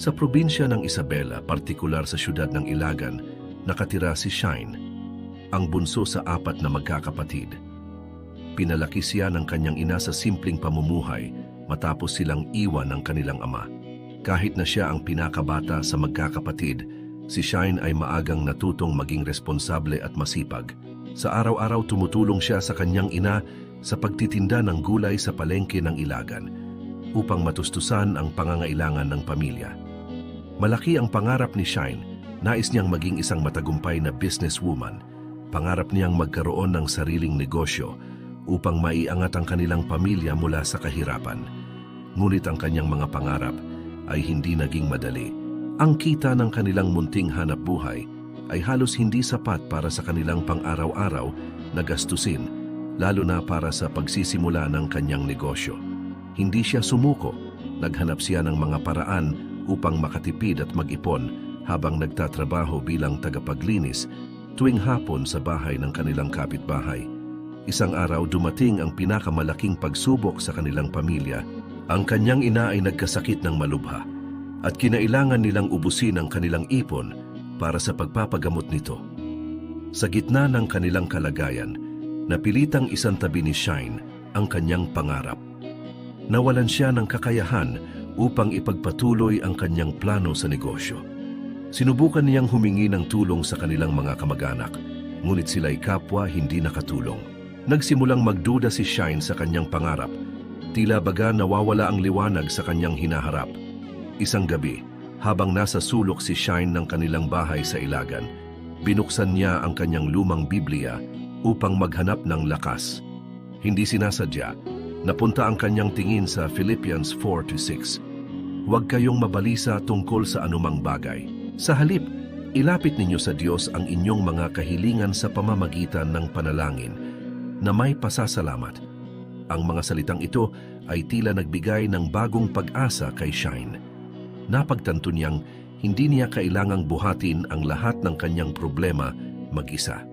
Sa probinsya ng Isabela, partikular sa syudad ng Ilagan, nakatira si Shine, ang bunso sa apat na magkakapatid. Pinalaki siya ng kanyang ina sa simpleng pamumuhay matapos silang iwan ng kanilang ama. Kahit na siya ang pinakabata sa magkakapatid, si Shine ay maagang natutong maging responsable at masipag. Sa araw-araw tumutulong siya sa kanyang ina sa pagtitinda ng gulay sa palengke ng Ilagan upang matustusan ang pangangailangan ng pamilya. Malaki ang pangarap ni Shine, nais niyang maging isang matagumpay na businesswoman. Pangarap niyang magkaroon ng sariling negosyo upang maiangat ang kanilang pamilya mula sa kahirapan. Ngunit ang kanyang mga pangarap ay hindi naging madali. Ang kita ng kanilang munting hanap buhay ay halos hindi sapat para sa kanilang pang-araw-araw na gastusin, lalo na para sa pagsisimula ng kanyang negosyo. Hindi siya sumuko, naghanap siya ng mga paraan upang makatipid at mag-ipon habang nagtatrabaho bilang tagapaglinis tuwing hapon sa bahay ng kanilang kapitbahay. Isang araw dumating ang pinakamalaking pagsubok sa kanilang pamilya. Ang kanyang ina ay nagkasakit ng malubha at kinailangan nilang ubusin ang kanilang ipon para sa pagpapagamot nito. Sa gitna ng kanilang kalagayan, napilitang isang tabi ni Shine ang kanyang pangarap. Nawalan siya ng kakayahan upang ipagpatuloy ang kanyang plano sa negosyo. Sinubukan niyang humingi ng tulong sa kanilang mga kamag-anak, ngunit sila'y kapwa hindi nakatulong. Nagsimulang magduda si Shine sa kanyang pangarap, tila baga nawawala ang liwanag sa kanyang hinaharap. Isang gabi, habang nasa sulok si Shine ng kanilang bahay sa Ilagan, binuksan niya ang kanyang lumang Biblia upang maghanap ng lakas. Hindi sinasadya, napunta ang kanyang tingin sa Philippians 4-6. Huwag kayong mabalisa tungkol sa anumang bagay. Sa halip, ilapit ninyo sa Diyos ang inyong mga kahilingan sa pamamagitan ng panalangin na may pasasalamat. Ang mga salitang ito ay tila nagbigay ng bagong pag-asa kay Shine. Napagtanto niyang hindi niya kailangang buhatin ang lahat ng kanyang problema mag-isa.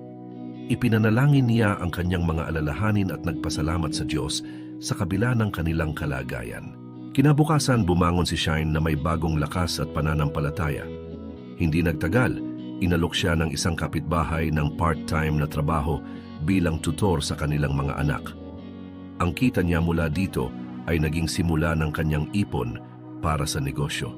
Ipinanalangin niya ang kanyang mga alalahanin at nagpasalamat sa Diyos sa kabila ng kanilang kalagayan. Kinabukasan bumangon si Shine na may bagong lakas at pananampalataya. Hindi nagtagal, inalok siya ng isang kapitbahay ng part-time na trabaho bilang tutor sa kanilang mga anak. Ang kita niya mula dito ay naging simula ng kanyang ipon para sa negosyo.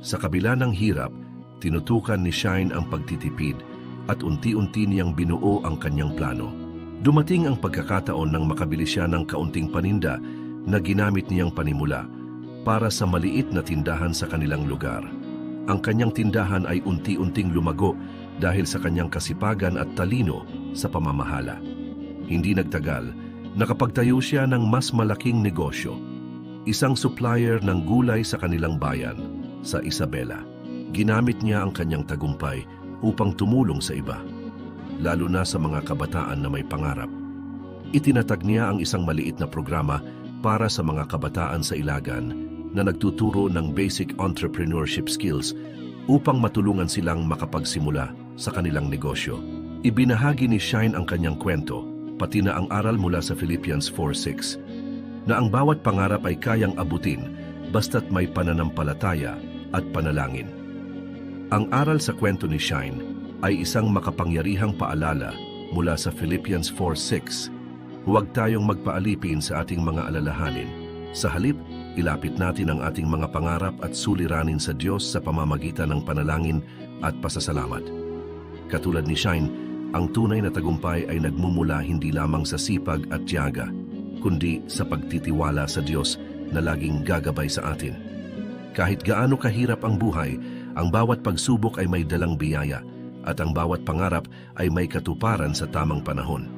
Sa kabila ng hirap, tinutukan ni Shine ang pagtitipid at unti-unti niyang binuo ang kanyang plano. Dumating ang pagkakataon nang makabili siya ng kaunting paninda na ginamit niyang panimula para sa maliit na tindahan sa kanilang lugar. Ang kanyang tindahan ay unti-unting lumago dahil sa kanyang kasipagan at talino sa pamamahala. Hindi nagtagal, nakapagtayo siya ng mas malaking negosyo, isang supplier ng gulay sa kanilang bayan, sa Isabela. Ginamit niya ang kanyang tagumpay upang tumulong sa iba, lalo na sa mga kabataan na may pangarap. Itinatag niya ang isang maliit na programa para sa mga kabataan sa Ilagan na nagtuturo ng basic entrepreneurship skills upang matulungan silang makapagsimula sa kanilang negosyo. Ibinahagi ni Shine ang kanyang kwento, pati na ang aral mula sa Philippians 4.6, na ang bawat pangarap ay kayang abutin basta't may pananampalataya at panalangin. Ang aral sa kwento ni Shine ay isang makapangyarihang paalala mula sa Philippians 4.6. Huwag tayong magpaalipin sa ating mga alalahanin. Sa halip, ilapit natin ang ating mga pangarap at suliranin sa Diyos sa pamamagitan ng panalangin at pasasalamat. Katulad ni Shine, ang tunay na tagumpay ay nagmumula hindi lamang sa sipag at tiyaga, kundi sa pagtitiwala sa Diyos na laging gagabay sa atin. Kahit gaano kahirap ang buhay, ang bawat pagsubok ay may dalang biyaya at ang bawat pangarap ay may katuparan sa tamang panahon.